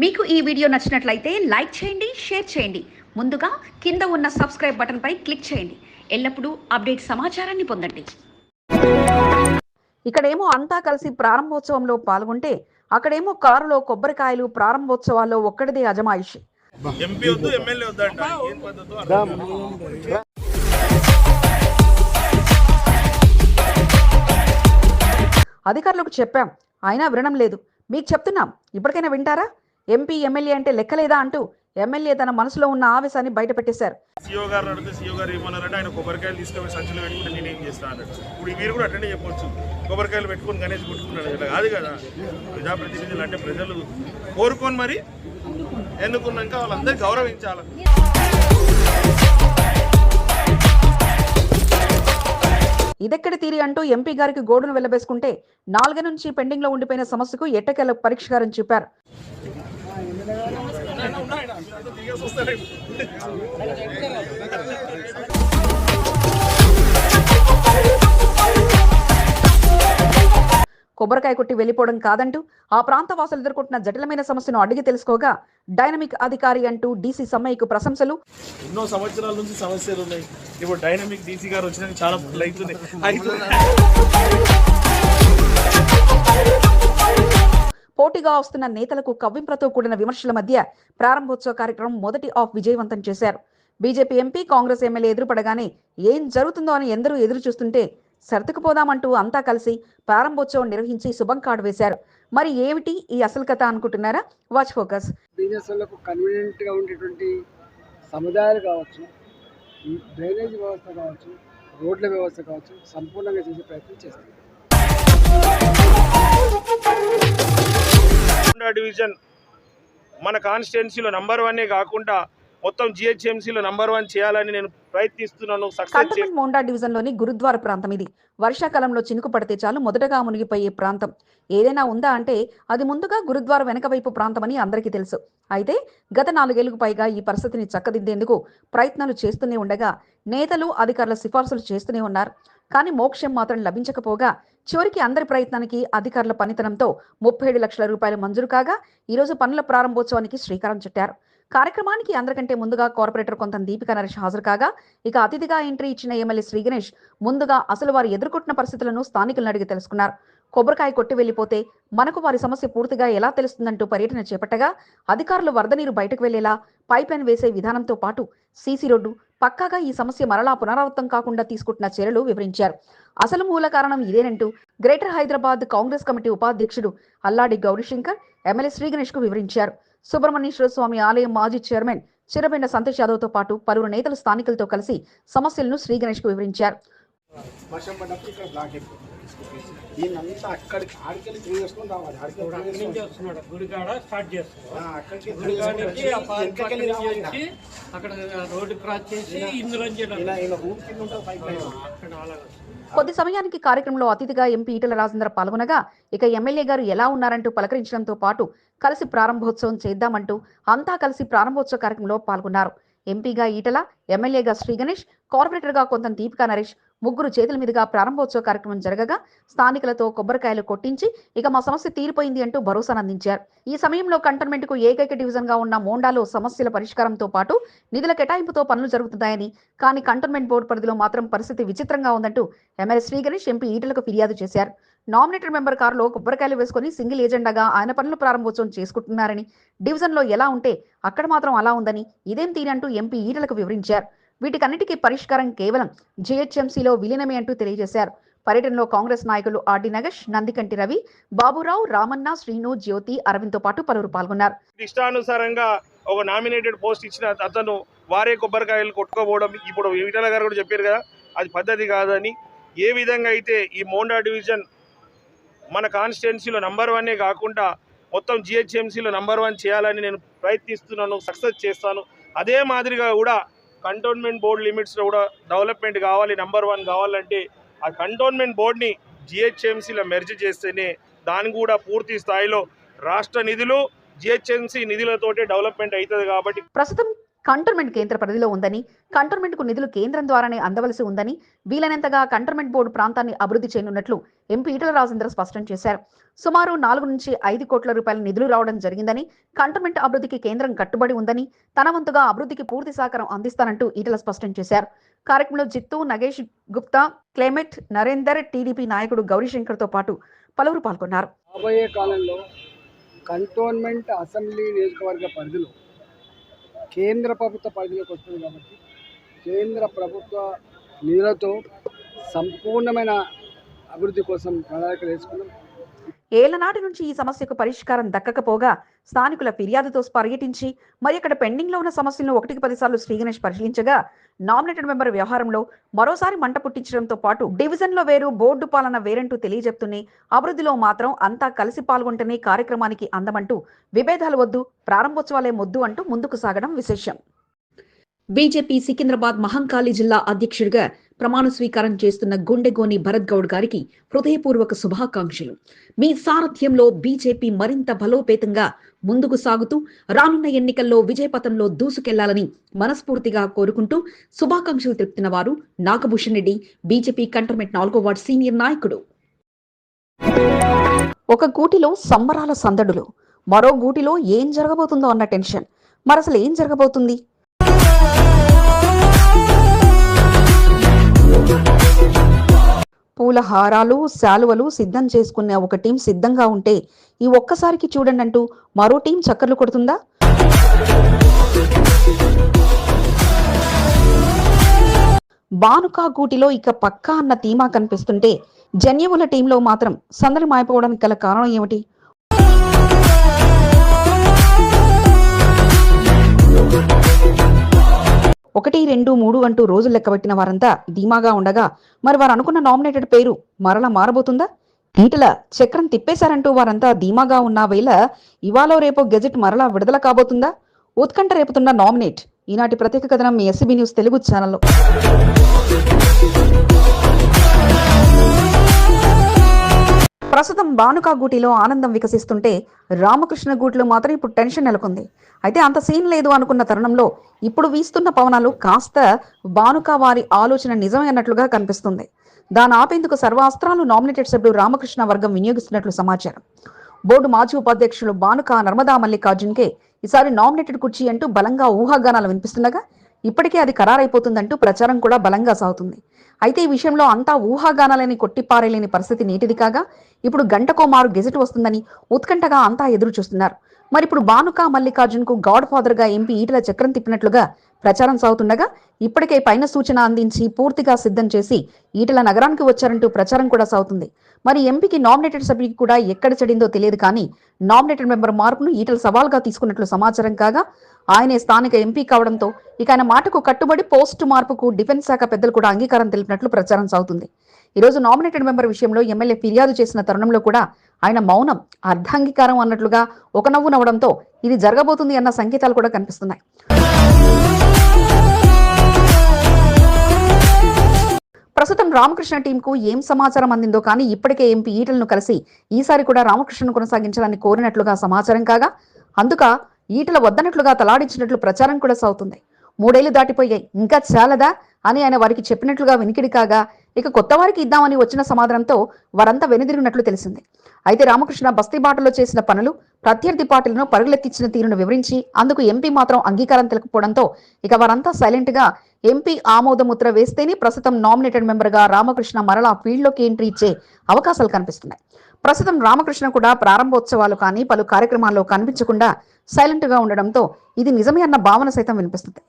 మీకు ఈ వీడియో నచ్చినట్లయితే లైక్ చేయండి షేర్ చేయండి. ముందుగా కింద ఉన్న సబ్స్క్రైబ్ బటన్పై క్లిక్ చేయండి. ఎల్లప్పుడూ అప్డేట్ సమాచారాన్ని పొందండి. ఇక్కడేమో అంతా కలిసి ప్రారంభోత్సవంలో పాల్గొంటే అక్కడేమో కారులో కొబ్బరికాయలు ప్రారంభోత్సవాల్లో ఒక్కడిదే అజమాయిషి. ఎంపీ వద్దు ఎమ్మెల్యే వద్దు అంట ఏం పద్ధతో అర్థం కాదు. అధికారులకు చెప్పాం అయినా వినడం లేదు. మీకు చెప్తున్నాం ఇప్పటికైనా వింటారా? ఎంపీ ఎమ్మెల్యే అంటే లెక్కలేదా అంటూ ఎమ్మెల్యే తన మనసులో ఉన్న ఆవేశాన్ని బయటపెట్టేశారు. సీఓ గారు అడిగితే సీఓ గారు ఏమన్నారంటే ఆయన కొబ్బరికాయలు తీసుకొని సంచులు పెట్టుకుంటే నేను ఏం చేస్తా అన్నాడు. ఇప్పుడు మీరు కూడా అటెండ్ చెప్పొచ్చు. కొబ్బరికాయలు పెట్టుకొని గణేష్ కొట్టుకున్నాడు ఇట్లా కాదు కదా. ప్రజాప్రతినిధులు అంటే ప్రజలు కోరుకొని మరి ఎన్నుకున్నాక వాళ్ళందరూ గౌరవించాలి. ఇదెక్కడి తీరి అంటూ ఎంపీ గారికి గోడును వెళ్ళబేసుకుంటే నాలుగు నుంచి పెండింగ్లో ఉండిపోయిన సమస్యకు ఎట్టకేల పరిష్కారం చెప్పారు. కొబ్బరికాయ కొట్టి వెళ్ళిపోవడం కాదంటూ ఆ ప్రాంత వాసులు ఎదుర్కొంటున్న జటిలమైన సమస్యను అడిగి తెలుసుకోగా డైనమిక్ అధికారి అంటూ డీసీ సమ్మయ్యకు ప్రశంసలు. ఎన్నో సంవత్సరాల నుంచి సమస్యలు ఉన్నాయి. ఇప్పుడు డైనమిక్ డీసీ గారు వచ్చినాక చాలా పనులు పోటీగా వస్తున్న నేతలకు కవ్వింపులతో కూడిన విమర్శల మధ్య ప్రారంభోత్సవ కార్యక్రమం మొదటి ఆఫ్ విజయవంతం చేశారు. బీజేపీ ఎంపీ కాంగ్రెస్ ఎమ్మెల్యే ఎదురుపడగానే ఏం జరుగుతుందో అని ఎందరూ ఎదురు చూస్తుంటే సర్దుకుపోదామంటూ అంతా కలిసి ప్రారంభోత్సవం నిర్వహించి శుభం కార్డు వేశారు. మరి ఏమిటి ఈ అసలు కథ అనుకుంటున్నారా? వాచ్ ఫోకస్ బిజినెస్లకు వాళ్ళకు కన్వీనియంట్గా ఉండేటువంటి సముదాయాలు కావచ్చు డ్రైనేజ్ వ్యవస్థ కావచ్చు రోడ్ల వ్యవస్థ కావచ్చు సంపూర్ణంగా చేసే ప్రయత్నం చేస్తారు హోండా డివిజన్ మన కాన్స్టిట్యున్సీలో నంబర్ వన్నే కాకుండా మొత్తం జిహెచ్ఎంసీలో నంబర్ వన్ చేయాలని నేను ప్రయత్నిస్తున్నాను. సక్సెస్ మోండా డివిజన్లోని గురుద్వార ప్రాంతం ఇది. వర్షాకాలంలో చినుకు పడితే చాలు మొదటగా మునిగిపోయే ప్రాంతం. ఏదైనా ఉందా అంటే అది ముందుగా గురుద్వార వెనక వైపు ప్రాంతమని అందరికీ తెలుసు. అయితే గత నాలుగేళ్ళకు పైగా ఈ పరిస్థితిని చక్కదిద్దేందుకు ప్రయత్నాలు చేస్తూనే ఉండగా నేతలు అధికారుల సిఫార్సులు చేస్తూనే ఉన్నారు. కానీ మోక్షం మాత్రం లభించకపోగా చివరికి అందరి ప్రయత్నానికి అధికారుల పనితనంతో ముప్పై ఏడు లక్షల రూపాయలు మంజూరు కాగా ఈరోజు పనుల ప్రారంభోత్సవానికి శ్రీకారం చుట్టారు. కార్యక్రమానికి అందరికంటే ముందుగా కార్పొరేటర్ కొంత దీపికా నరేష్ హాజరు కాగా ఇక అతిథిగా ఎంట్రీ ఇచ్చిన ఎమ్మెల్యే శ్రీ గణేష్ ముందుగా అసలు వారు ఎదుర్కొంటున్న పరిస్థితులను స్థానికులను అడిగి తెలుసుకున్నారు. కొబ్బరికాయ కొట్టి వెళ్ళిపోతే మనకు వారి సమస్య పూర్తిగా ఎలా తెలుస్తుందంటూ పర్యటన చేపట్టగా అధికారులు వరద నీరు బయటకు వెళ్ళేలా పైప్ లైన్ వేసే విధానంతో పాటు సీసీ రోడ్డు పక్కాగా ఈ సమస్య మరలా పునరావృతం కాకుండా తీసుకుంటున్న చర్యలు వివరించారు. అసలు మూల కారణం ఇదేనంటూ గ్రేటర్ హైదరాబాద్ కాంగ్రెస్ కమిటీ ఉపాధ్యక్షుడు అల్లాడి గౌరీశంకర్ ఎమ్మెల్యే శ్రీ గణేష్కు వివరించారు. సుబ్రహ్మణ్యేశ్వర స్వామి ఆలయం మాజీ చైర్మన్ చిరబెండ సంతోష్ యాదవ్తో పాటు పలువురు నేతలు స్థానికులతో కలిసి సమస్యలను శ్రీ గణేష్కు వివరించారు. వర్షం పడ్డప్పుడు ఇక్కడ బ్లాక్ అయిపోతుంది దీన్ని అంతా అక్కడికి ఆడికెళ్ళి చేసుకొని రావాలి ఆడికెళ్ళి అక్కడి three నుంచి చేసుకొని- వస్తున్నాడు. గుడికాడ స్టార్ట్ చేస్తున్నాడు ఆ, అక్కడికి three గుడికాడ చేసుకొని నుంచి ఆ వచ్చి పార్క్ పక్క వెనకకెళ్ళి నుంచి రావాలి వచ్చి అక్కడ రోడ్డు క్రాస్ చేసి ఇందులోంచి ఇలా ఇలా ఇలా రూమ్ కింద ఉంటుంది పైప్ లైన్ అక్కడ అలాగా కొద్ది సమయానికి కార్యక్రమంలో అతిథిగా ఎంపీ ఈటల రాజేంద్ర పాల్గొనగా ఇక ఎమ్మెల్యే గారు ఎలా ఉన్నారంటూ పలకరించడంతో పాటు కలిసి ప్రారంభోత్సవం చేద్దామంటూ అంతా కలిసి ప్రారంభోత్సవ కార్యక్రమంలో పాల్గొన్నారు. ఎంపీగా ఈటల ఎమ్మెల్యేగా శ్రీ గణేష్ కార్పొరేటర్గా కొంత దీపికా నరేష్ ముగ్గురు చేతుల మీదుగా ప్రారంభోత్సవ కార్యక్రమం జరగగా స్థానికులతో కొబ్బరికాయలు కొట్టించి ఇక మా సమస్య తీరిపోయింది అంటూ భరోసానందించారు. ఈ సమయంలో కంటోన్మెంట్కు ఏకైక డివిజన్గా ఉన్న మోండాలో సమస్యల పరిష్కారంతో పాటు నిధుల కేటాయింపుతో పనులు జరుగుతున్నాయని కానీ కంటోన్మెంట్ బోర్డు పరిధిలో మాత్రం పరిస్థితి విచిత్రంగా ఉందంటూ ఎమ్మెల్యే శ్రీ గణేష్ ఎంపీ ఈటలకు ఫిర్యాదు చేశారు. నామినేటెడ్ మెంబర్ కారులో కొబ్బరికాయలు వేసుకుని సింగిల్ ఏజెండాగా ఆయన పనులు ప్రారంభోత్సవం చేసుకుంటున్నారని డివిజన్లో ఎలా ఉంటే అక్కడ మాత్రం అలా ఉందని ఇదేం తీరంటూ ఎంపీ ఈటలకు వివరించారు. వీటికన్నిటికీ పరిష్కారం కేవలం జేహెచ్ఎంసీలో విలీనమే అంటూ తెలియజేశారు. పర్యటనలో కాంగ్రెస్ నాయకులు ఆర్డి నగేష్ నందికంటి రవి బాబురావు రామన్న శ్రీను జ్యోతి అరవింద్తో పాటు పలువురు పాల్గొన్నారు. ఇష్టానుసారంగా ఒక నామినేటెడ్ పోస్ట్ ఇచ్చిన అతను వారే కొబ్బరికాయలు కొట్టుకోపోవడం ఇప్పుడు విఠల గారు కూడా చెప్పారు కదా అది పద్ధతి కాదని. ఏ విధంగా అయితే ఈ మోండా డివిజన్ మన కాన్స్టిట్యున్సీలో నంబర్ వన్నే కాకుండా మొత్తం జిహెచ్ఎంసీలో నంబర్ వన్ చేయాలని నేను ప్రయత్నిస్తున్నాను సక్సెస్ చేస్తాను. అదే మాదిరిగా కూడా కంటోన్మెంట్ బోర్డు లిమిట్స్లో కూడా డెవలప్మెంట్ కావాలి నెంబర్ వన్ కావాలంటే ఆ కంటోన్మెంట్ బోర్డుని జిహెచ్ఎంసీలో మెర్జ్ చేస్తేనే దాని కూడా పూర్తి స్థాయిలో రాష్ట్ర నిధులు జిహెచ్ఎంసీ నిధులతోటే డెవలప్మెంట్ అవుతుంది కాబట్టి ప్రస్తుతం కంటోన్మెంట్ కేంద్ర పరిధిలో ఉందని కంటోన్మెంట్కు నిధులు కేంద్రం ద్వారానే అందవలసి ఉందని వీలైనంతగా కంటోన్మెంట్ బోర్డు ప్రాంతాన్ని అభివృద్ధి చేయనున్నట్లు ఎంపీ ఈటల రాజేంద్ర స్పష్టం చేశారు. సుమారు నాలుగు నుంచి ఐదు కోట్ల రూపాయల నిధులు రావడం జరిగిందని కంటోన్మెంట్ అభివృద్ధికి కేంద్రం కట్టుబడి ఉందని తన వంతుగా అభివృద్ధికి పూర్తి సహకారం అందిస్తానంటూ ఈటల స్పష్టం చేశారు. కార్యక్రమంలో జిత్తు నగేష్ గుప్తా క్లైమేట్ నరేందర్ టీడీపీ నాయకుడు గౌరీశంకర్తో పాటు పలువురు పాల్గొన్నారు. రాబోయే కాలంలో కంటోన్మెంట్ అసెంబ్లీ నియోజకవర్గ పరిధిలో కేంద్ర ప్రభుత్వ పరిధిలోకి వస్తుంది కాబట్టి కేంద్ర ప్రభుత్వ నిధులతో సంపూర్ణమైన అభివృద్ధి కోసం ప్రణాళికలు వేసుకున్నాం. ఏళ్ళ నాటి నుంచి ఈ సమస్యకు పరిష్కారం దక్కకపోగా స్థానికుల ఫిర్యాదుతో పర్యటించి మరి అక్కడ పెండింగ్లో ఉన్న సమస్యలను ఒకటికి పదిసార్లు శ్రీ గణేష్ పరిశీలించగా నామినేటెడ్ మెంబర్ వ్యవహారంలో మరోసారి మంట పుట్టించడంతో పాటు డివిజన్లో వేరు బోర్డు పాలన వేరంటూ తెలియజెప్తూనే అభివృద్ధిలో మాత్రం అంతా కలిసి పాల్గొంటేనే కార్యక్రమానికి అందమంటూ విభేదాలు వద్దు ప్రారంభోత్సవాలే మొద్దు అంటూ ముందుకు సాగడం విశేషం. బీజేపీ సికింద్రాబాద్ మహంకాళి జిల్లా అధ్యక్షుడిగా ప్రమాణ స్వీకారం చేస్తున్న గుండెగోని భరత్ గౌడ్ గారికి హృదయపూర్వక శుభాకాంక్షలు. మీ సారథ్యంలో బీజేపీ మరింత బలోపేతంగా ముందుకు సాగుతూ రానున్న ఎన్నికల్లో విజయపథంలో దూసుకెళ్ళాలని మనస్ఫూర్తిగా కోరుకుంటూ శుభాకాంక్షలు తెలుపుతున్న వారు నాగభూషణ్ రెడ్డి బీజేపీ కంటర్మెంట్ నాలుగో వార్డు సీనియర్ నాయకుడు. ఒక గూటిలో సంబరాల సందడులు మరో గూటిలో ఏం జరగబోతుందో అన్న టెన్షన్. మరసలు ఏం జరగబోతుంది? పూల హారాలు శాలువలు సిద్ధం చేసుకునే ఒక టీం సిద్ధంగా ఉంటే ఈ ఒక్కసారికి చూడండి అంటూ మరో టీం చక్కర్లు కొడుతుందా? బానుకా గూటిలో ఇక పక్కా అన్న ధీమా కనిపిస్తుంటే జన్యముల టీంలో మాత్రం సందడి మాయపోవడానికి గల కారణం ఏమిటి? ఒకటి రెండు మూడు అంటూ రోజులు లెక్కబెట్టిన వారంతా ధీమాగా ఉండగా మరి వారు అనుకున్న నామినేటెడ్ పేరు మరలా మారబోతుందా? ఈటల చక్రం తిప్పేశారంటూ వారంతా ధీమాగా ఉన్న వేళ ఇవాళ రేపో గెజెట్ మరలా విడుదల కాబోతుందా? ఉత్కంఠ రేపుతున్న నామినేట్ ఈనాటి ప్రత్యేక కథనం మీ ఎస్సీబీ న్యూస్ తెలుగు ఛానల్లో ప్రస్తుతం బానుకా గూటిలో ఆనందం వికసిస్తుంటే రామకృష్ణ గూటిలో మాత్రం ఇప్పుడు టెన్షన్ నెలకొంది. అయితే అంత సీన్ లేదు అనుకున్న తరుణంలో ఇప్పుడు వీస్తున్న పవనాలు కాస్త బానుకా వారి ఆలోచన నిజమైనట్లుగా కనిపిస్తుంది. దాని ఆపేందుకు సర్వాస్త్రాలు నామినేటెడ్ సభ్యులు రామకృష్ణ వర్గం వినియోగిస్తున్నట్లు సమాచారం. బోర్డు మాజీ ఉపాధ్యక్షులు బానుక నర్మదా మల్లికార్జున్కే ఈసారి నామినేటెడ్ కుర్చీ అంటూ బలంగా ఊహాగానాలు వినిపిస్తుండగా ఇప్పటికే అది ఖరారైపోతుందంటూ ప్రచారం కూడా బలంగా సాగుతుంది. అయితే ఈ విషయంలో అంతా ఊహాగానాలని కొట్టిపారేలేని పరిస్థితి నేటిది కాగా ఇప్పుడు గంటకో మారు గెజెట్ వస్తుందని ఉత్కంఠగా అంతా ఎదురు చూస్తున్నారు. మరి ఇప్పుడు బానుక మల్లికార్జున్కు గాడ్ ఫాదర్గా ఎంపీ ఈటల చక్రం తిప్పినట్లుగా ప్రచారం సాగుతుండగా ఇప్పటికే పైన సూచన అందించి పూర్తిగా సిద్ధం చేసి ఈటల నగరానికి వచ్చారంటూ ప్రచారం కూడా సాగుతుంది. మరి ఎంపీకి నామినేటెడ్ సభ్యుడికి కూడా ఎక్కడ చెడిందో తెలియదు కానీ నామినేటెడ్ మెంబర్ మార్పును ఈటల సవాల్గా తీసుకున్నట్లు సమాచారం కాగా ఆయనే స్థానిక ఎంపీ కావడంతో ఇక ఆయన మాటకు కట్టుబడి పోస్టు మార్పుకు డిఫెన్స్ శాఖ పెద్దలు కూడా అంగీకారం తెలిపినట్లు ప్రచారం సాగుతుంది. ఈ రోజు నామినేటెడ్ మెంబర్ విషయంలో ఎమ్మెల్యే ఫిర్యాదు చేసిన తరుణంలో కూడా ఆయన మౌనం అర్ధాంగీకారం అన్నట్లుగా ఒక నవ్వు నవ్వడంతో ఇది జరగబోతుంది అన్న సంకేతాలు కూడా కనిపిస్తున్నాయి. ప్రస్తుతం రామకృష్ణ టీంకు ఏం సమాచారం అందిందో కానీ ఇప్పటికే ఎంపీ ఈటలను కలిసి ఈసారి కూడా రామకృష్ణను కొనసాగించాలని కోరినట్లుగా సమాచారం కాగా అందుక ఈటల వద్దనట్లుగా తలాడించినట్లు ప్రచారం కూడా సాగుతుంది. మూడేళ్ళు దాటిపోయాయి. ఇంకా చాలదా? అని ఆయన వారికి చెప్పినట్లుగా వినికిడి కాగా ఇక కొత్త వారికి ఇద్దామని వచ్చిన సమాధానంతో వారంతా వెనుదిరిగినట్లు తెలిసింది. అయితే రామకృష్ణ బస్తీ బాటలో చేసిన పనులు ప్రత్యర్థి పార్టీలను పరుగులెత్తిచ్చిన తీరును వివరించి అందుకు ఎంపీ మాత్రం అంగీకారం తెలకపోవడంతో ఇక వారంతా సైలెంట్గా ఎంపీ ఆమోదముద్ర వేస్తేనే ప్రస్తుతం నామినేటెడ్ మెంబర్గా రామకృష్ణ మరలా ఫీల్డ్లోకి ఎంట్రీ ఇచ్చే అవకాశాలు కనిపిస్తున్నాయి. ప్రస్తుతం రామకృష్ణ కూడా ప్రారంభోత్సవాలు కానీ పలు కార్యక్రమాల్లో కనిపించకుండా సైలెంట్గా ఉండడంతో ఇది నిజమే అన్న భావన సైతం వినిపిస్తుంది.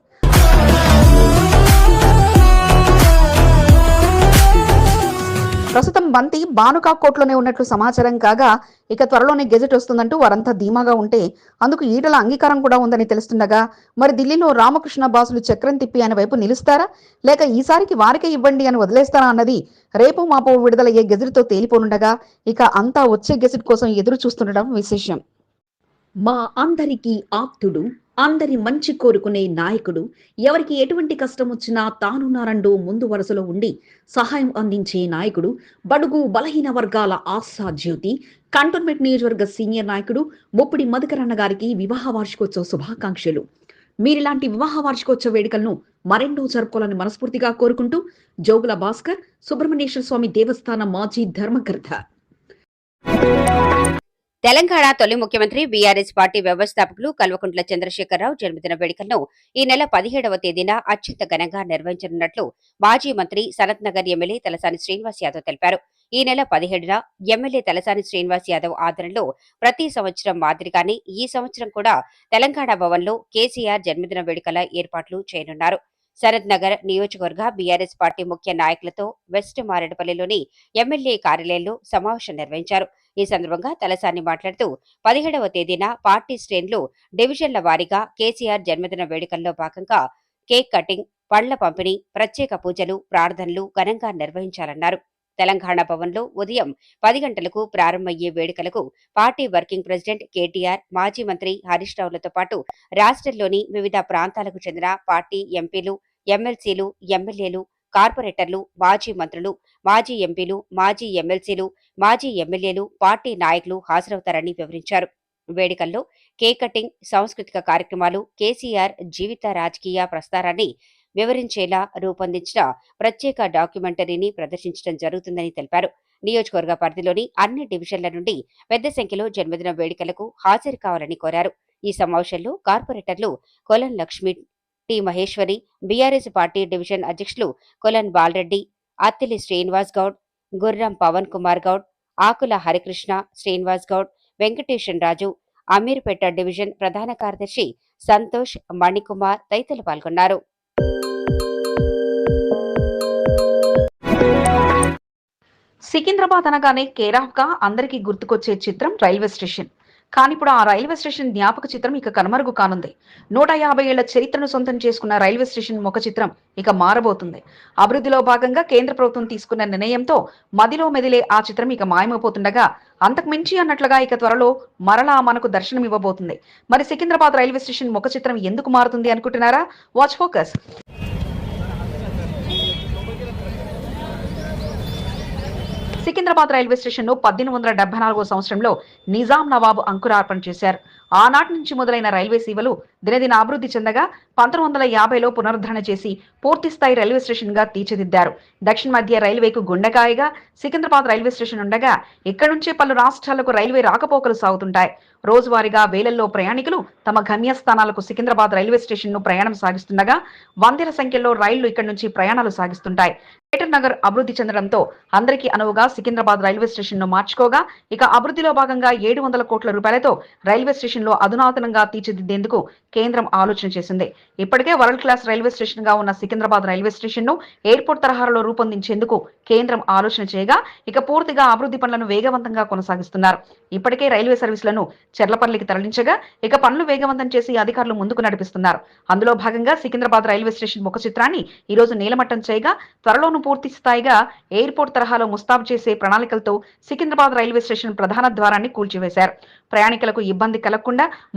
ప్రస్తుతం బంతి బానుకా కోర్టులోనే ఉన్నట్లు సమాచారం కాగా ఇక త్వరలోనే గెజెట్ వస్తుందంటూ వారంతా ధీమాగా ఉంటే అందుకు ఈటల అంగీకారం కూడా ఉందని తెలుస్తుండగా మరి ఢిల్లీలో రామకృష్ణ బాసులు చక్రం తిప్పి ఆయన వైపు నిలుస్తారా? లేక ఈసారికి వారికే ఇవ్వండి అని వదిలేస్తారా అన్నది రేపు మాపో విడుదలయ్యే గెజెట్తో తేలిపోనుండగా ఇక అంతా వచ్చే గెజెట్ కోసం ఎదురు చూస్తుండడం విశేషం. మా అందరికీ ఆప్తుడు అందరి మంచి కోరుకునే నాయకుడు. ఎవరికి ఎటువంటి కష్టం వచ్చినా తానున్నారంటూ ముందు వరుసలో ఉండి సహాయం అందించే నాయకుడు. బడుగు బలహీన వర్గాల ఆశా జ్యోతి. కంటోన్మెంట్ నియోజకవర్గ సీనియర్ నాయకుడు ముప్పిడి మధుకరన్న గారికి వివాహ వార్షికోత్సవ శుభాకాంక్షలు. మీరిలాంటి వివాహ వార్షికోత్సవ వేడుకలను మరెన్నో జరుపుకోవాలని మనస్ఫూర్తిగా కోరుకుంటూ జోగుల భాస్కర్ సుబ్రహ్మణ్యేశ్వర స్వామి దేవస్థానం మాజీ ధర్మకర్త. తెలంగాణ తొలి ముఖ్యమంత్రి బీఆర్ఎస్ పార్టీ వ్యవస్థాపకులు కల్వకుంట్ల చంద్రశేఖరరావు జన్మదిన వేడుకలను ఈ నెల పదిహేడవ తేదీన అత్యంత ఘనంగా నిర్వహించనున్నట్లు మాజీ మంత్రి సనత్ నగర్ ఎమ్మెల్యే తలసాని శ్రీనివాస్ యాదవ్ తెలిపారు. ఈ నెల పదిహేడున ఎమ్మెల్యే తలసాని శ్రీనివాస్ యాదవ్ ఆధ్వర్యంలో ప్రతి సంవత్సరం మాదిరిగానే ఈ సంవత్సరం కూడా తెలంగాణ భవన్లో కేసీఆర్ జన్మదిన వేడుకల ఏర్పాట్లు చేయనున్నారు. శరత్ నగర్ నియోజకవర్గ బీఆర్ఎస్ పార్టీ ముఖ్య నాయకులతో వెస్ట్ మారేడుపల్లిలోని ఎమ్మెల్యే కార్యాలయంలో సమావేశం నిర్వహించారు. ఈ సందర్భంగా తలసాని మాట్లాడుతూ పదిహేడవ తేదీన పార్టీ శ్రేణులు డివిజన్ల వారీగా కేసీఆర్ జన్మదిన వేడుకల్లో భాగంగా కేక్ కటింగ్ పండ్ల పంపిణీ ప్రత్యేక పూజలు ప్రార్థనలు ఘనంగా నిర్వహించాలన్నారు. తెలంగాణ భవన్లో ఉదయం పది గంటలకు ప్రారంభమయ్యే వేడుకలకు పార్టీ వర్కింగ్ ప్రెసిడెంట్ కేటీఆర్ మాజీ మంత్రి హరీష్ రావులతో పాటు రాష్ట్రంలోని వివిధ ప్రాంతాలకు చెందిన పార్టీ ఎంపీలు ఎమ్మెల్సీలు ఎమ్మెల్యేలు కార్పొరేటర్లు మాజీ మంత్రులు మాజీ ఎంపీలు మాజీ ఎమ్మెల్సీలు మాజీ ఎమ్మెల్యేలు పార్టీ నాయకులు హాజరవుతారని వివరించారు. వేడుకల్లో కేక్ కటింగ్ సాంస్కృతిక కార్యక్రమాలు కేసీఆర్ జీవిత రాజకీయ ప్రస్తారాన్ని వివరించేలా రూపొందించిన ప్రత్యేక డాక్యుమెంటరీని ప్రదర్శించడం జరుగుతుందని తెలిపారు. నియోజకవర్గ పరిధిలోని అన్ని డివిజన్ల నుండి పెద్ద సంఖ్యలో జన్మదిన వేడుకలకు హాజరు కావాలని కోరారు. ఈ సమావేశంలో కార్పొరేటర్లు Kolan Lakshmi T Maheshwari BRS party division అధ్యక్షులు కొలన్ బాలరెడ్డి అత్తిలి శ్రీనివాస్ గౌడ్ గుర్రం పవన్ కుమార్ గౌడ్ ఆకుల హరికృష్ణ శ్రీనివాస్ గౌడ్ వెంకటేశన్ రాజు అమీర్పేట డివిజన్ ప్రధాన కార్యదర్శి సంతోష్ మణికుమార్ తదితరులు పాల్గొన్నారు. సికింద్రాబాద్ అనగానే కేరాఫ్గా అందరికీ గుర్తుకొచ్చే చిత్రం రైల్వే స్టేషన్. కానీ ఇప్పుడు ఆ రైల్వే స్టేషన్ జ్ఞాపక చిత్రం ఇక కనుమరుగు కానుంది. నూట యాభై ఏళ్ళ చరిత్రను సొంతం చేసుకున్న రైల్వే స్టేషన్ ముఖ చిత్రం ఇక మారబోతుంది. అభివృద్ధిలో భాగంగా కేంద్ర ప్రభుత్వం తీసుకున్న నిర్ణయంతో మదిలో మెదిలే ఆ చిత్రం ఇక మాయమైపోతుండగా అంతకు మించి అన్నట్లుగా ఇక త్వరలో మరలా మనకు దర్శనం ఇవ్వబోతుంది. మరి సికింద్రాబాద్ రైల్వే స్టేషన్ ముఖ చిత్రం ఎందుకు మారుతుంది అనుకుంటున్నారా? వాచ్ ఫోకస్ సికింద్రాబాద్ రైల్వే స్టేషన్ను పద్దెనిమిది వందల డెబ్బై నాలుగో సంవత్సరంలో నిజాం నవాబు అంకురార్పణ చేశారు. ఆనాటి నుంచి మొదలైన రైల్వే సేవలు దినదిన అభివృద్ధి చెందగా పంతొమ్మిది వందల యాభైలో పునరుద్ధరణ చేసి పూర్తి స్థాయి రైల్వే స్టేషన్గా తీర్చిదిద్దారు. దక్షిణ మధ్య రైల్వేకు గుండెకాయగా సికింద్రాబాద్ రైల్వే స్టేషన్ ఉండగా ఇక్కడి నుంచే పలు రాష్ట్రాలకు రైల్వే రాకపోకలు సాగుతుంటాయి. రోజువారీగా వేలల్లో ప్రయాణికులు తమ గమ్యస్థానాలకు సికింద్రాబాద్ రైల్వే స్టేషన్ను ప్రయాణం సాగిస్తుండగా వందల సంఖ్యలో రైళ్ళు ఇక్కడి నుంచి ప్రయాణాలు సాగిస్తుంటాయి. గ్రేటర్ నగర్ అభివృద్ధి చెందడంతో అందరికీ అనువుగా సికింద్రాబాద్ రైల్వే స్టేషన్ను మార్చుకోగా ఇక అభివృద్ధిలో భాగంగా ఏడు వందల కోట్ల రూపాయలతో రైల్వే స్టేషన్ లో అధునాతనంగా తీర్చిదిద్దేందుకు కేంద్రం ఆలోచన చేసింది. ఇప్పటికే వరల్డ్ క్లాస్ రైల్వే స్టేషన్గా ఉన్న సికింద్రాబాద్ రైల్వే స్టేషన్ను ఎయిర్పోర్ట్ తరహాలో రూపొందించేందుకు కేంద్రం ఆలోచన చేయగా ఇక పూర్తిగా అభివృద్ధి పనులను వేగవంతంగా కొనసాగిస్తున్నారు. ఇప్పటికే రైల్వే సర్వీసులను చెర్లపల్లికి తరలించగా ఇక పనులు వేగవంతం చేసి అధికారులు ముందుకు నడిపిస్తున్నారు. అందులో భాగంగా సికింద్రాబాద్ రైల్వే స్టేషన్ ముఖ చిత్రాన్ని ఈ రోజు నీలమట్టం చేయగా త్వరలోను పూర్తి స్థాయిగా ఎయిర్పోర్ట్ తరహాలో ముస్తాబు చేసే ప్రణాళికలతో సికింద్రాబాద్ రైల్వే స్టేషన్ ప్రధాన ద్వారాన్ని కూల్చివేశారు. ప్రయాణికులకు ఇబ్బంది కలగకుండా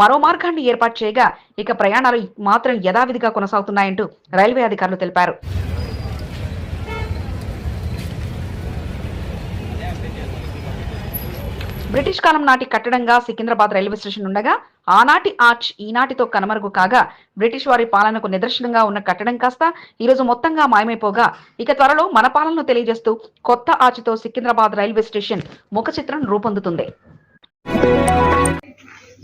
మరో మార్గాన్ని ఏర్పాటు చేయగా ఇక ప్రయాణాలు మాత్రం యథావిధిగా కొనసాగుతున్నాయంటూ రైల్వే అధికారులు తెలిపారు. బ్రిటిష్ కాలం నాటి కట్టడంగా సికింద్రాబాద్ రైల్వే స్టేషన్ ఉండగా ఆనాటి ఆర్చ్ ఈనాటితో కనుమరుగు కాగా బ్రిటిష్ వారి పాలనకు నిదర్శనంగా ఉన్న కట్టడం కాస్త ఈరోజు మొత్తంగా మాయమైపోగా ఇక త్వరలో మన పాలనను తెలియజేస్తూ కొత్త ఆర్చ్తో సికింద్రాబాద్ రైల్వే స్టేషన్ ముఖ చిత్రం రూపొందుతుంది.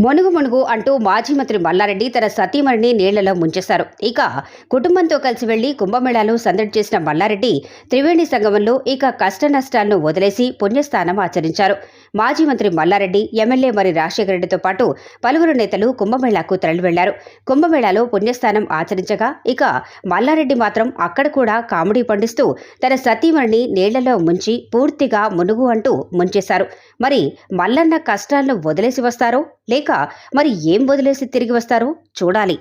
మునుగు మునుగు అంటూ మాజీ మంత్రి మల్లారెడ్డి తన సతీమణిని నీళ్ళలో ముంచేశారు. ఇక కుటుంబంతో కలిసి వెళ్ళి కుంభమేళాలో సందడి చేసిన మల్లారెడ్డి త్రివేణి సంగమంలో ఇక కష్ట నష్టాలను వదిలేసి పుణ్యస్థానం ఆచరించారు. మాజీ మంత్రి మల్లారెడ్డి ఎమ్మెల్యే మరి రాజశేఖర రెడ్డితో పాటు పలువురు నేతలు కుంభమేళాకు తరలి వెళ్ళారు కుంభమేళాలో పుణ్యస్థానం ఆచరించగా ఇక మల్లారెడ్డి మాత్రం అక్కడ కూడా కామెడీ పండిస్తూ తన సతీమణిని నీళ్ళలో ముంచి పూర్తిగా మునుగు అంటూ ముంచేశారు. మరి మల్లన్న కష్టాలను వదిలేసి వస్తారో? లేక మరి ఏం వదిలేసి తిరిగి వస్తారో? చూడాలి.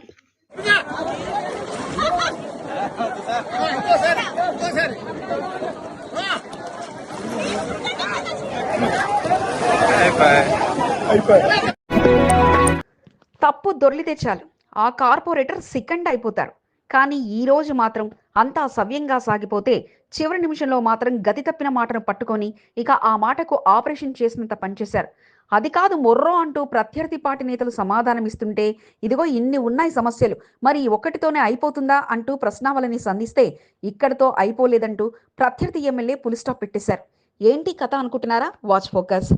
తప్పు దొర్లితే చాలు. ఆ కార్పొరేటర్ సికండ్ అయిపోతారు కానీ ఈ రోజు మాత్రం అంతా సవ్యంగా సాగిపోతే చివరి నిమిషంలో మాత్రం గతి తప్పిన మాటను పట్టుకొని ఇక ఆ మాటకు ఆపరేషన్ చేసినంత పనిచేశారు అది కాదు మొర్రో అంటూ ప్రత్యర్థి పార్టీ నేతలు సమాధానమిస్తుంటే ఇదిగో ఇన్ని ఉన్నాయి సమస్యలు మరి ఒకటితోనే ఒక్కటితోనే అయిపోతుందా అంటూ ప్రశ్నావళిని సంధిస్తే ఇక్కడితో అయిపోలేదంటూ ప్రత్యర్థి ఎమ్మెల్యే పులిస్టాప్ పెట్టేశారు. ఏంటి కథ అనుకుంటున్నారా? Watch focus.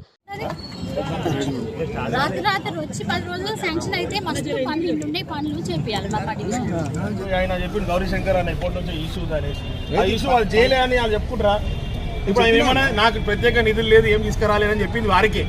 రాత్రి రాత్రి వచ్చి పది రోజులు శాంక్షన్ అయితే మస్తు పనులు ఉండే పనులు చేపియాలి మా పని ఆయన చెప్పిండు గౌరీ శంకర్ ఇప్పటి నుంచి ఇష్యూ అనేసి ఆ ఇష్యూ వాళ్ళు చేయలే అని వాళ్ళు చెప్పుకుంటారా? ఇప్పుడు ఆయన ఏమన్నా నాకు ప్రత్యేక నిధులు లేదు ఏం తీసుకురాలేదని చెప్పింది వారికే.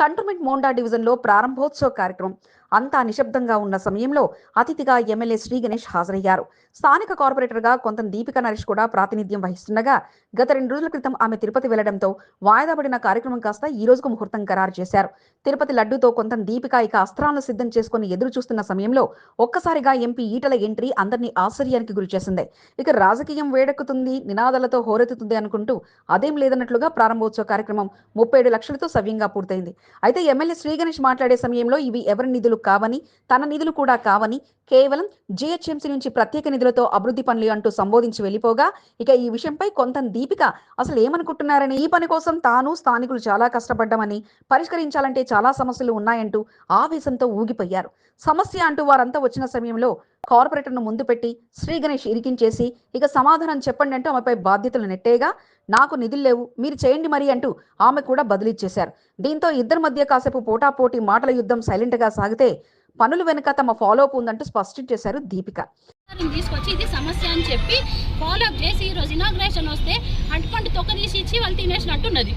కంటోన్మెంట్ మోండా డివిజన్లో ప్రారంభోత్సవ కార్యక్రమం. అంతా నిశ్శబ్దంగా ఉన్న సమయంలో అతిథిగా ఎమ్మెల్యే శ్రీ గణేష్ హాజరయ్యారు. స్థానిక కార్పొరేటర్గా కొంత దీపిక నరేష్ కూడా ప్రాతినిధ్యం వహిస్తుండగా గత రెండు రోజుల క్రితం ఆమె తిరుపతి వెళ్ళడంతో వాయిదా పడిన కార్యక్రమం కాస్త ఈ రోజుకు ముహూర్తం ఖరారు చేశారు. తిరుపతి లడ్డూతో కొంత దీపిక ఇక అస్త్రాలను సిద్ధం చేసుకుని ఎదురు చూస్తున్న సమయంలో ఒక్కసారిగా ఎంపీ ఈటల ఎంట్రీ అందరినీ ఆశ్చర్యానికి గురిచేసింది ఇక రాజకీయం వేడెక్కుతుంది నినాదాలతో హోరెత్తుతుంది అనుకుంటూ అదేం లేదన్నట్లుగా ప్రారంభోత్సవ కార్యక్రమం ముప్పై ఏడు లక్షలతో సవ్యంగా పూర్తయింది. అయితే ఎమ్మెల్యే శ్రీ గణేష్ మాట్లాడే సమయంలో ఇవి ఎవరి నిధులు కావని తన నిధులు కూడా కావని కేవలం జిహెచ్ఎంసీ నుంచి ప్రత్యేక నిధులతో అభివృద్ధి పనులు అంటూ సంబోధించి వెళ్ళిపోగా ఇక ఈ విషయంపై కొంత దీపిక అసలు ఏమనుకుంటున్నారని ఈ పని కోసం తాను స్థానికులు చాలా కష్టపడ్డామని పరిష్కరించాలంటే చాలా సమస్యలు ఉన్నాయంటూ ఆవేశంతో ఊగిపోయారు. సమస్య అంటూ వారంతా వచ్చిన సమయంలో కార్పొరేటర్ను ముందు పెట్టి శ్రీ గణేష్ ఇరికించేసి ఇక సమాధానం చెప్పండి అంటూ ఆమెపై బాధ్యతలు నెట్టేగా నాకు నిధులు లేవు మీరు చేయండి మరి అంటూ ఆమె కూడా బదిలిచ్చేశారు. దీంతో ఇద్దరి మధ్య కాసేపు పోటాపోటీ మాటల యుద్ధం సైలెంట్గా సాగితే పనుల వెనుక తమ ఫాలో అప్ ఉందంటూ స్పష్టం చేశారు దీపిక. తీసుకొచ్చి ఇది సమస్య అని చెప్పి ఫాలో అప్ చేసి ఈ రోజు ఇనాగ్రేషన్ వస్తే అటుపండి తొక్క తీసి ఇచ్చి వాళ్ళు తినేసినట్టున్నది.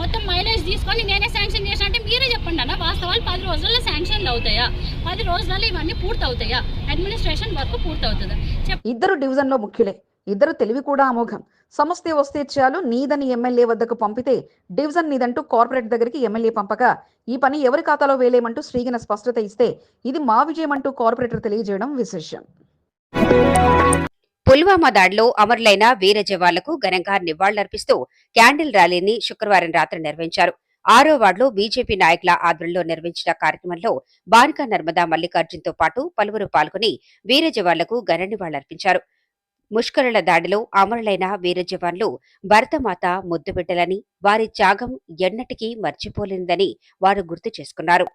మొత్తం మైలేజ్ తీసుకొని నేనే శాంక్షన్ చేసిన. అంటే మీరే చెప్పండి అన్న వాస్తవాలు పది రోజుల్లో శాంక్షన్లు అవుతాయా? పది రోజులలో ఇవన్నీ పూర్తవుతాయా? Administration work పూర్తవుతుందా? ఇద్దరు డివిజన్లో ముఖ్యులే. ఇద్దరు తెలివి కూడా అమోఘం. సమస్య వస్తే చాలు నీదని ఎమ్మెల్యే వద్దకు పంపితే డివిజన్ నీదంటూ కార్పొరేట్ దగ్గరికి ఎమ్మెల్యే పంపక. ఈ పని ఎవరి ఖాతాలో వేలేమంటూ శ్రీగిన స్పష్టత ఇస్తే ఇది మా విజయం అంటూ కార్పొరేటర్ తెలియజేయడం విశేషం. పుల్వామా దాడిలో అమరులైన వీర జవాన్లకు ఘనంగా నివాళులర్పిస్తూ క్యాండిల్ ర్యాలీని శుక్రవారం రాత్రి నిర్వహించారు. ఆరో వార్డులో బీజేపీ నాయకుల ఆధ్వర్యంలో నిర్వహించిన కార్యక్రమంలో బానికా నర్మదా మల్లికార్జున్తో పాటు పలువురు పాల్గొని వీర జవాన్లకు ఘన నివాళులర్పించారు. ముష్కరుల దాడిలో అమరులైన వీర జవాన్లు భరతమాత ముద్దుబిడ్డలని వారి త్యాగం ఎన్నటికీ మర్చిపోలేనిదని వారు గుర్తు చేసుకున్నారు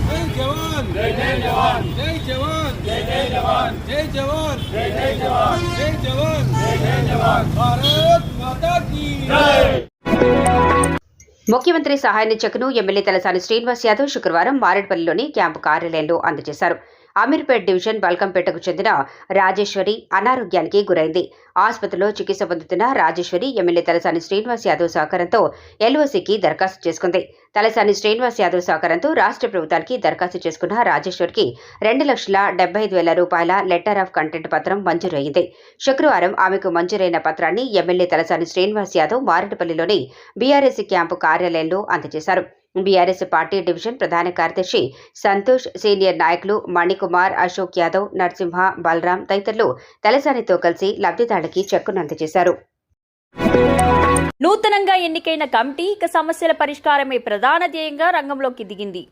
జై జవాన్ జై జై జవాన్ జై జవాన్ జై జై జవాన్ జై జవాన్ జై జై జవాన్ జై జవాన్ జై జవాన్ భారత్ మాతా కీ ముఖ్యమంత్రి సహాయ నిధును ఎమ్మెల్యే తలసాని శ్రీనివాస్ యాదవ్ శుక్రవారం మారేడుపల్లిలోని క్యాంపు కార్యాలయంలో అందజేశారు. అమీర్పేట్ డివిజన్ బల్కంపేటకు చెందిన రాజేశ్వరి అనారోగ్యానికి గురైంది. ఆసుపత్రిలో చికిత్స పొందుతున్న రాజేశ్వరి ఎమ్మెల్యే తలసాని శ్రీనివాస్ యాదవ్ సహకారంతో ఎల్ఓసికి దరఖాస్తు చేసుకుంది. తలసాని శ్రీనివాస్ యాదవ్ సహకారంతో రాష్ట్ర ప్రభుత్వానికి దరఖాస్తు చేసుకున్న రాజేశ్వరికి రెండు లక్షల డెబ్బై ఐదు వేల రూపాయల లెటర్ ఆఫ్ కంటెంట్ పత్రం మంజూరయ్యింది శుక్రవారం ఆమెకు మంజూరైన పత్రాన్ని ఎమ్మెల్యే తలసాని శ్రీనివాస్ యాదవ్ మారేటపల్లిలోని బీఆర్ఎస్ క్యాంపు కార్యాలయంలో అందజేశారు. బీఆర్ఎస్ పార్టీ డివిజన్ ప్రధాన కార్యదర్శి సంతోష్ సీనియర్ నాయకులు మణికుమార్ అశోక్ యాదవ్ నరసింహ బలరాం తదితరులు తలసానితో కలిసి లబ్ధిదారులకి చెక్కును అందజేశారు. నూతనంగా ఎన్నికైన కమిటీ ఇక సమస్యల పరిష్కారమే ప్రధాన ధ్యేయంగా రంగంలోకి దిగింది.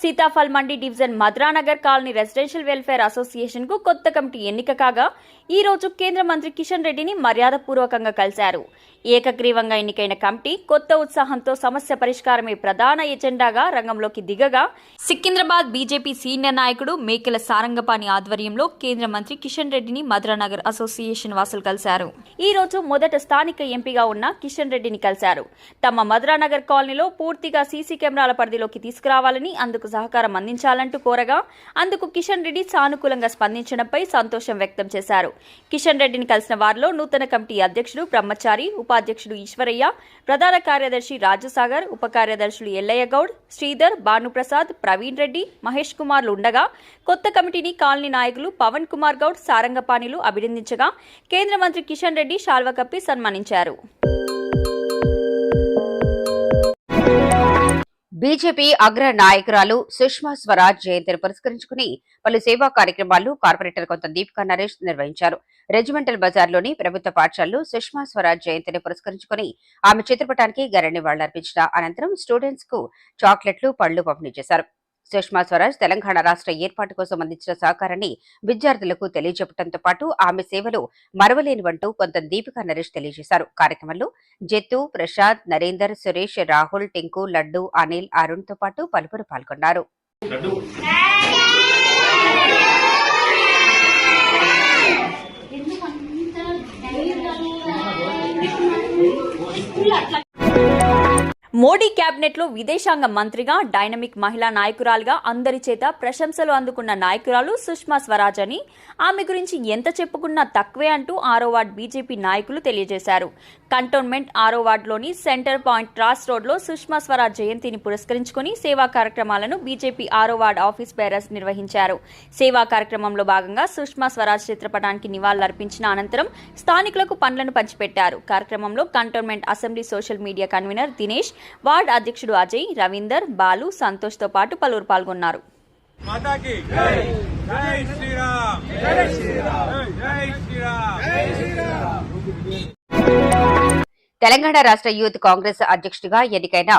Sitaphal Mandi division Madranagar colony residential welfare అసోసియేషన్కు కొత్త కమిటీ ఎన్నిక కాగా ఈ రోజు కేంద్ర మంత్రి కిషన్ రెడ్డిని మర్యాదపూర్వకంగా కలిశారు. ఏకగ్రీవంగా ఎన్నికైన కమిటీ కొత్త ఉత్సాహంతో సమస్య పరిష్కారమే ప్రధాన ఎజెండాగా రంగంలోకి దిగగా సికింద్రాబాద్ బీజేపీ సీనియర్ నాయకుడు మేకెల సారంగపాణి ఆధ్వర్యంలో కేంద్ర మంత్రి కిషన్ రెడ్డిని మద్రానగర్ అసోసియేషన్ వాసులు కలిశారు. ఈ రోజు మొదట స్థానిక ఎంపీగా ఉన్న కిషన్ రెడ్డిని కలిశారు. తమ మద్రానగర్ కాలనీలో పూర్తిగా సీసీ కెమెరాల పరిధిలోకి తీసుకురావాలని అందుకు సహకారం అందించాలంటూ కోరగా అందుకు కిషన్ రెడ్డి సానుకూలంగా స్పందించడంపై సంతోషం వ్యక్తం చేశారు. కిషన్ రెడ్డిని కలిసిన వారిలో నూతన కమిటీ అధ్యక్షుడు బ్రహ్మచారి ఉపాధ్యక్షుడు ఈశ్వరయ్య ప్రధాన కార్యదర్శి రాజసాగర్ ఉప కార్యదర్శులు ఎల్లయ్య గౌడ్ శ్రీధర్ భానుప్రసాద్ ప్రవీణ్ రెడ్డి మహేష్ కుమార్లు ఉండగా కొత్త కమిటీని కాలనీ నాయకులు పవన్ కుమార్ గౌడ్ సారంగపాణిలు అభినందించగా కేంద్ర మంత్రి కిషన్ రెడ్డి శాల్వ కప్పి సన్మానించారు. బీజేపీ అగ్ర నాయకురాలు సుష్మా స్వరాజ్ జయంతిని పురస్కరించుకుని పలు సేవా కార్యక్రమాలు కార్పొరేటర్ కొంత దీపికా నరేష్ నిర్వహించారు. రెజిమెంటల్ బజార్లోని ప్రభుత్వ పాఠశాలలో సుష్మా స్వరాజ్ జయంతిని పురస్కరించుకుని ఆమె చిత్రపటానికి గర నివాళులర్పించిన అనంతరం స్టూడెంట్స్కు చాక్లెట్లు పళ్ళు పంపిణీ చేశారు. సుష్మా స్వరాజ్ తెలంగాణ రాష్ట్ర ఏర్పాటు కోసం అందించిన సహకారాన్ని విద్యార్థులకు తెలియజెప్పడంతో పాటు ఆమె సేవలు మరవలేనివంటూ కొంత దీపికా నరేష్ తెలియజేశారు. కార్యక్రమంలో జెత్తు ప్రసాద్ నరేందర్ సురేష్ రాహుల్ టింకు లడ్డు అనిల్ అరుణ్తో పాటు పలువురు పాల్గొన్నారు. మోడీ క్యాబినెట్లో విదేశాంగ మంత్రిగా డైనమిక్ మహిళా నాయకురాలుగా అందరి చేత ప్రశంసలు అందుకున్న నాయకురాలు సుష్మా స్వరాజ్ అని ఆమె గురించి ఎంత చెప్పుకున్నా తక్కువే అంటూ ఆరో వార్డ్ బీజేపీ నాయకులు తెలియజేశారు. కంటోన్మెంట్ ఆరో వార్డులోని సెంటర్ పాయింట్ ట్రాస్ రోడ్లో సుష్మా స్వరాజ్ జయంతిని పురస్కరించుకుని సేవా కార్యక్రమాలను బీజేపీ ఆరో వార్డ్ ఆఫీస్ బేరర్స్ నిర్వహించారు. సేవా కార్యక్రమంలో భాగంగా సుష్మా స్వరాజ్ చిత్రపటానికి నివాళులర్పించిన అనంతరం స్థానికులకు పండ్లను పంచిపెట్టారు. కార్యక్రమంలో cantonment assembly social media convener Dinesh ward అధ్యక్షుడు అజయ్ రవీందర్ బాలు సంతోష్తో పాటు పలువురు పాల్గొన్నారు. తెలంగాణ రాష్ట్ర యూత్ కాంగ్రెస్ అధ్యక్షుడిగా ఎన్నికైన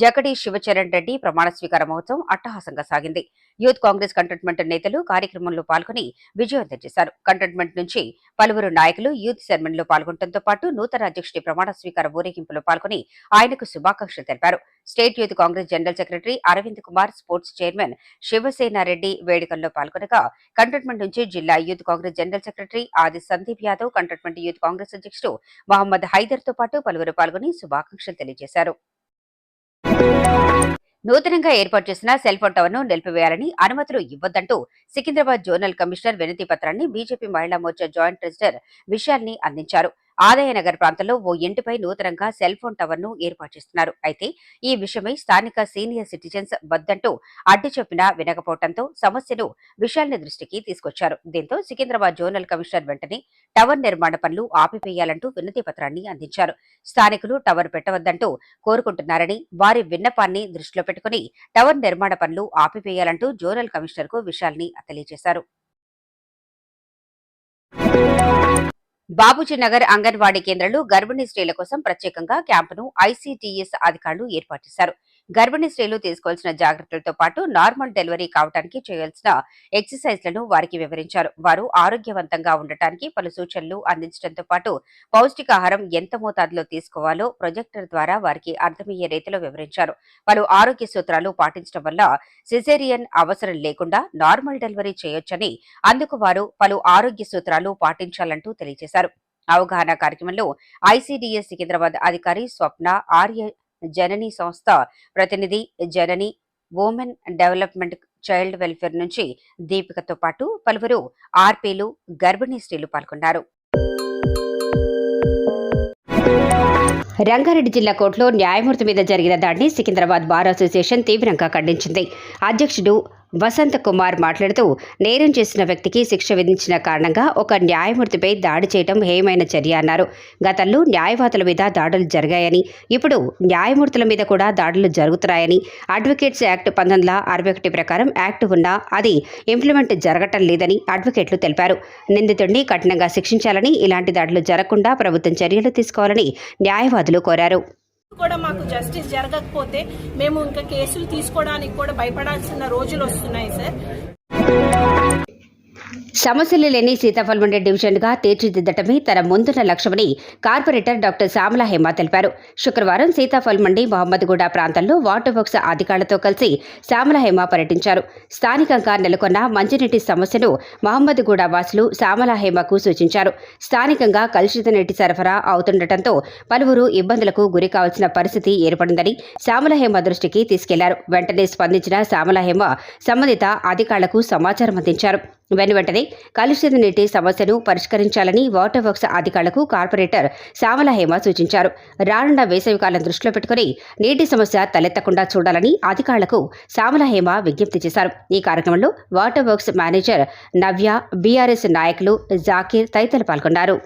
జగడి శివచరణ్ రెడ్డి ప్రమాణ స్వీకార మహోత్సవం అట్టహాసంగా సాగింది. యూత్ కాంగ్రెస్ కంటోన్మెంట్ నేతలు కార్యక్రమంలో పాల్గొని విజయవంతం చేశారు కంటోన్మెంట్ నుంచి పలువురు నాయకులు యూత్ సెర్మన్లో పాల్గొనడంతో పాటు నూతన అధ్యక్షుడి ప్రమాణ స్వీకార ఊరేగింపులో పాల్గొని ఆయనకు శుభాకాంక్షలు తెలిపారు. State youth Congress general secretary Arvind Kumar sports chairman Shivasena Reddy వేడుకల్లో పాల్గొనగా కంటోన్మెంట్ నుంచి జిల్లా youth Congress general secretary Aadi Sandeep Yadav cantonment youth Congress అధ్యక్షుడు మహమ్మద్ హైదర్తో పాటు పలువురు పాల్గొని శుభాకాంక్షలు తెలియజేశారు. నూతనంగా ఏర్పాటు చేసిన సెల్ ఫోన్ టవర్ను నిలిపివేయాలని అనుమతులు ఇవ్వద్దంటూ సికింద్రాబాద్ జోనల్ కమిషనర్ వినతి పత్రాన్ని బీజేపీ మహిళా మోర్చా జాయింట్ ట్రెజరర్ విశాల్ని అందించారు. ఆదాయనగర్ ప్రాంతంలో ఓ ఇంటిపై నూతనంగా సెల్ ఫోన్ టవర్ను ఏర్పాటు చేస్తున్నారు. అయితే ఈ విషయమై స్థానిక సీనియర్ సిటిజన్స్ వద్దంటూ అడ్డు చెప్పినా వినకపోవడంతో సమస్యను విషయాల్ని దృష్టికి తీసుకొచ్చారు. దీంతో సికింద్రాబాద్ జోనల్ కమిషనర్ వెంటనే టవర్ నిర్మాణ పనులు ఆపివేయాలంటూ వినతి పత్రాన్ని అందించారు. స్థానికులు టవర్ పెట్టవద్దంటూ కోరుకుంటున్నారని వారి విన్నపాన్ని దృష్టిలో పెట్టుకుని టవర్ నిర్మాణ పనులు ఆపివేయాలంటూ జోనల్ కమిషనర్కు విశాల్ని తెలియజేశారు. బాబుజీ నగర్ అంగన్వాడీ కేంద్రంలో గర్భిణీ స్త్రీల కోసం ప్రత్యేకంగా క్యాంపును ఐసీటీఎస్ అధికారులు ఏర్పాటు చేశారు. గర్భిణీ స్త్రీలు తీసుకోవాల్సిన జాగ్రత్తలతో పాటు నార్మల్ డెలివరీ కావడానికి చేయాల్సిన ఎక్సర్సైజ్లను వారికి వివరించారు. వారు ఆరోగ్యవంతంగా ఉండటానికి పలు సూచనలు అందించడంతో పాటు పౌష్టికాహారం ఎంత మోతాదులో తీసుకోవాలో ప్రొజెక్టర్ ద్వారా వారికి అర్థమయ్యే రీతిలో వివరించారు. పలు ఆరోగ్య సూత్రాలు పాటించడం వల్ల సిజేరియన్ అవసరం లేకుండా నార్మల్ డెలివరీ చేయొచ్చని అందుకు వారు పలు ఆరోగ్య సూత్రాలు పాటించాలంటూ తెలియజేశారు. అవగాహన కార్యక్రమంలో ఐసీడీఎస్ సికింద్రాబాద్ అధికారి స్వప్న ఆర్య జనని సంస్థ ప్రతినిధి Janani women development child welfare నుంచి దీపికతో పాటు పలువురు ఆర్పీలు గర్భిణీ స్త్రీలు పాల్గొన్నారు. రంగారెడ్డి జిల్లా కోర్టులో న్యాయమూర్తి మీద జరిగిన దాడిని సికింద్రాబాద్ బార్ అసోసియేషన్ తీవ్రంగా ఖండించింది. అధ్యక్షుడు వసంత కుమార్ మాట్లాడుతూ నేరం చేసిన వ్యక్తికి శిక్ష విధించిన కారణంగా ఒక న్యాయమూర్తిపై దాడి చేయడం హేయమైన చర్య అన్నారు. గతంలో న్యాయవాదుల మీద దాడులు జరిగాయని ఇప్పుడు న్యాయమూర్తుల మీద కూడా దాడులు జరుగుతున్నాయని అడ్వకేట్స్ యాక్ట్ పంతొమ్మిది వందల అరవై ఒకటి ప్రకారం యాక్ట్ ఉన్నా అది ఇంప్లిమెంట్ జరగటం లేదని అడ్వకేట్లు తెలిపారు. నిందితుడిని కఠినంగా శిక్షించాలని ఇలాంటి దాడులు జరగకుండా ప్రభుత్వం చర్యలు తీసుకోవాలని న్యాయవాదులు కోరారు. కూడా మాకు జస్టిస్ జరగకపోతే మేము ఇంకా కేసులు తీసుకోవడానికి కూడా భయపడాల్సిన రోజులు వస్తున్నాయి సార్ సమస్యలు లేని సీతాఫల్మండి డివిజన్గా తీర్చిదిద్దటమే తన ముందున్న లక్ష్యమని కార్పొరేటర్ డాక్టర్ శ్యామలా హేమ తెలిపారు. శుక్రవారం సీతాఫల్మండి మహమ్మద్గూడ ప్రాంతంలో వాటర్ వర్క్స్ అధికారులతో కలిసి శ్యామలా హేమ పర్యటించారు. స్థానికంగా నెలకొన్న మంచినీటి సమస్యను మహమ్మద్గూడ వాసులు శ్యామలా హేమకు సూచించారు. స్థానికంగా కలుషిత నీటి సరఫరా అవుతుండటంతో పలువురు ఇబ్బందులకు గురి కావాల్సిన పరిస్థితి ఏర్పడిందని శ్యామలా హేమ దృష్టికి తీసుకెళ్ళారు. వెంటనే స్పందించిన శ్యామలా హేమ సంబంధిత అధికారులకు సమాచారం అందించారు. వెను వెంటనే కలుషిత నీటి సమస్యను పరిష్కరించాలని వాటర్ వర్క్స్ అధికారులకు కార్పొరేటర్ శ్యామల హేమ సూచించారు. రానున్న వేసవికాలం దృష్టిలో పెట్టుకుని నీటి సమస్య తలెత్తకుండా చూడాలని అధికారులకు శ్యామల హేమ విజ్ఞప్తి చేశారు. ఈ కార్యక్రమంలో water works manager Navya BRS నాయకులు జాకీర్ తదితరులు పాల్గొన్నారు.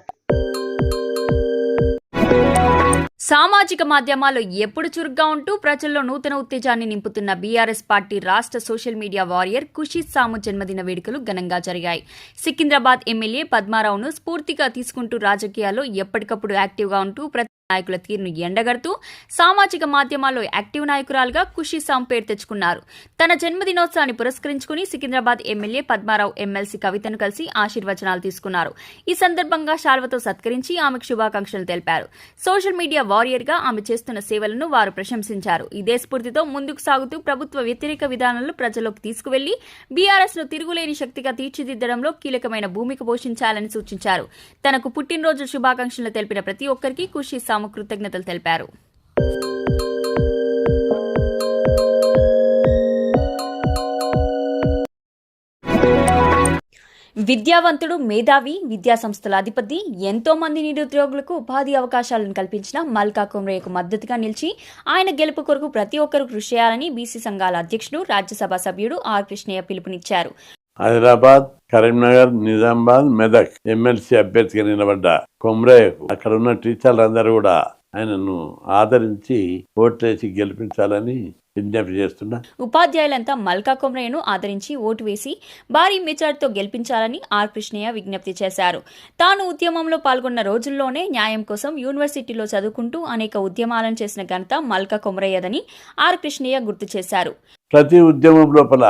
సామాజిక మాధ్యమాల్లో ఎప్పుడు చురుగ్గా ఉంటూ ప్రజల్లో నూతన ఉత్తేజాన్ని నింపుతున్న బీఆర్ఎస్ పార్టీ రాష్ట్ర social media warrior Kushit Samu జన్మదిన వేడుకలు ఘనంగా జరిగాయి. సికింద్రాబాద్ ఎమ్మెల్యే పద్మారావును స్ఫూర్తిగా తీసుకుంటూ రాజకీయాల్లో ఎప్పటికప్పుడు యాక్టివ్గా ఉంటూ నాయకుల తీరును ఎండగడుతూ సామాజిక మాధ్యమాల్లో యాక్టివ్ నాయకురాలుగా ఖుషి సాం పేరు తెచ్చుకున్నారు. తన జన్మదినోత్సవాన్ని పురస్కరించుకుని సికింద్రాబాద్ ఎమ్మెల్యే పద్మారావు ఎమ్మెల్సీ కవితను కలిసి ఆశీర్వచనాలు తీసుకున్నారు. ఈ సందర్భంగా శాల్వతో సత్కరించి ఆమెకు శుభాకాంక్షలు తెలిపారు. సోషల్ మీడియా వారియర్గా ఆమె చేస్తున్న సేవలను వారు ప్రశంసించారు. ఇదే స్ఫూర్తితో ముందుకు సాగుతూ ప్రభుత్వ వ్యతిరేక విధానాలను ప్రజల్లోకి తీసుకువెళ్ళి బీఆర్ఎస్ను తిరుగులేని శక్తిగా తీర్చిదిద్దడంలో కీలకమైన భూమిక పోషించాలని సూచించారు. తనకు పుట్టినరోజు శుభాకాంక్షలు తెలిపిన ప్రతి ఒక్కరికి ఖుషి తాము కృతజ్ఞతలు తెలిపారు. విద్యావంతుడు మేధావి విద్యా సంస్థల అధిపతి ఎంతో మంది నిరుద్యోగులకు ఉపాధి అవకాశాలను కల్పించిన మల్కా కుమ్రయ్యకు మద్దతుగా నిలిచి ఆయన గెలుపు కొరకు ప్రతి ఒక్కరూ కృషి చేయాలని బీసీ సంఘాల అధ్యక్షుడు రాజ్యసభ సభ్యుడు ఆర్ కృష్ణయ్య పిలుపునిచ్చారు. హైదరాబాద్ కరీంనగర్ నిజామాబాద్ మెదక్. ఎమ్మెల్సీ అభ్యర్థిగా నిలబడ్డ. కొమ్రయ్యకు అక్కడ ఉన్న టీచర్లందరూ కూడా ఆయనను ఆదరించి ఓట్లేసి గెలిపించాలని విజ్ఞప్తి చేస్తున్నా. ఉపాధ్యాయులంతా మల్కా కొమ్రయ్యను ఆదరించి ఓటు వేసి భారీ మెజార్టీతో గెలిపించాలని ఆర్ కృష్ణయ్య విజ్ఞప్తి చేశారు. తాను ఉద్యమంలో పాల్గొన్న రోజుల్లోనే న్యాయం కోసం యూనివర్సిటీలో చదువుకుంటూ అనేక ఉద్యమాలను చేసిన ఘనత మల్కా కొమరయ్యదని ఆర్ కృష్ణయ్య గుర్తు చేశారు. ప్రతి ఉద్యమం లోపల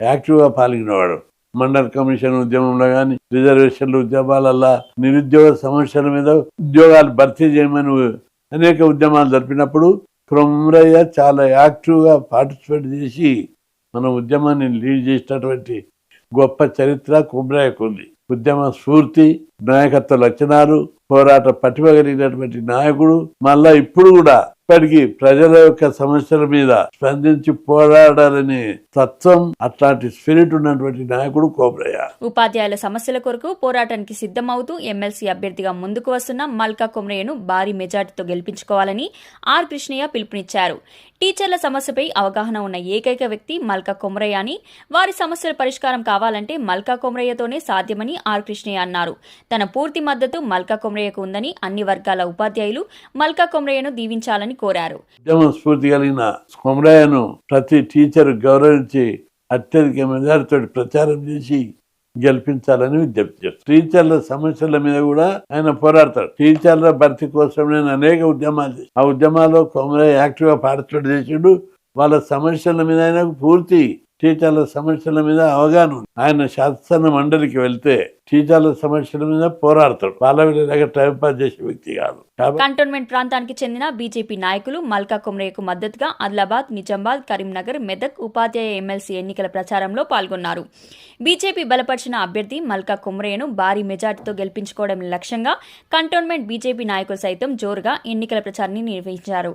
యాక్టివ్గా పాల్గొనేవాడు. మండల్ కమిషన్ ఉద్యమంలో కానీ రిజర్వేషన్ల ఉద్యమాలల్లా నిరుద్యోగ సమస్యల మీద ఉద్యోగాలు భర్తీ చేయమని అనేక ఉద్యమాలు జరిపినప్పుడు కొమ్రయ్య చాలా యాక్టివ్గా పార్టిసిపేట్ చేసి మన ఉద్యమాన్ని లీడ్ చేసినటువంటి గొప్ప చరిత్ర కుమ్రయ్యకు ఉంది. ఉద్యమ స్ఫూర్తి నాయకత్వ లక్షణాలు పోరాట పటిమ కలిగినటువంటి నాయకుడు మళ్ళా ఇప్పుడు కూడా ఇప్పటికీ ప్రజల యొక్క సమస్యల మీద స్పందించి పోరాడాలని తత్వం అట్లాంటి స్పిరిట్ ఉన్నటువంటి నాయకుడు కోబ్రయ్య. ఉపాధ్యాయుల సమస్యల కొరకు పోరాటానికి సిద్దమవుతూ ఎమ్మెల్సీ అభ్యర్థిగా ముందుకు వస్తున్న మల్కా కొమ్రయ్యను భారీ మెజార్టీతో గెలిపించుకోవాలని ఆర్ కృష్ణయ్య పిలుపునిచ్చారు. టీచర్ల సమస్యపై అవగాహన ఉన్న ఏకైక వ్యక్తి మల్కా కొమరయ్య అని వారి సమస్యల పరిష్కారం కావాలంటే మల్కా కొమరయ్యతోనే సాధ్యమని ఆర్ కృష్ణయ్య అన్నారు. తన పూర్తి మద్దతు మల్కా కొమరయ్యకు ఉందని అన్ని వర్గాల ఉపాధ్యాయులు మల్కా కొమరయ్యను దీవించాలని కోరారు. స్ఫూర్తి కలిగిన కొమరయ్యను ప్రతి టీచర్ గౌరవించి అత్యధిక మెజారితో ప్రచారం చేసి గెలిపించాలని విజ్ఞప్తి చేస్తారు టీచర్ల సమస్యల మీద కూడా ఆయన పోరాడతాడు. టీచర్ల భర్తీ కోసం నేను అనేక ఉద్యమాలు చేసి ఆ ఉద్యమాల్లో కొమరే యాక్టివ్గా పార్టిసిపేట్ చేసిండు. వాళ్ళ సమస్యల మీద ఆయనకు పూర్తి టీచర్ల సమస్యల మీద అవగాహన ఉంది. ఆయన శాసన మండలికి వెళ్తే టీచర్ల సమస్యల మీద పోరాడతాడు. వాళ్ళ టైం పాస్ చేసే వ్యక్తి కాదు. కంటోన్మెంట్ ప్రాంతానికి చెందిన బీజేపీ నాయకులు మల్కా కుమ్రేకు మద్దతుగా ఆదిలాబాద్ నిజామాబాద్ కరీంనగర్ మెదక్ ఉపాధ్యాయ ఎమ్మెల్సీ ఎన్నికల ప్రచారంలో పాల్గొన్నారు. బీజేపీ బలపరిచిన అభ్యర్థి మల్కా కొమరయ్యను భారీ మెజార్టీతో గెలిపించుకోవడం లక్ష్యంగా కంటోన్మెంట్ బీజేపీ నాయకులు సైతం జోరుగా ఎన్నికల ప్రచారాన్ని నిర్వహించారు.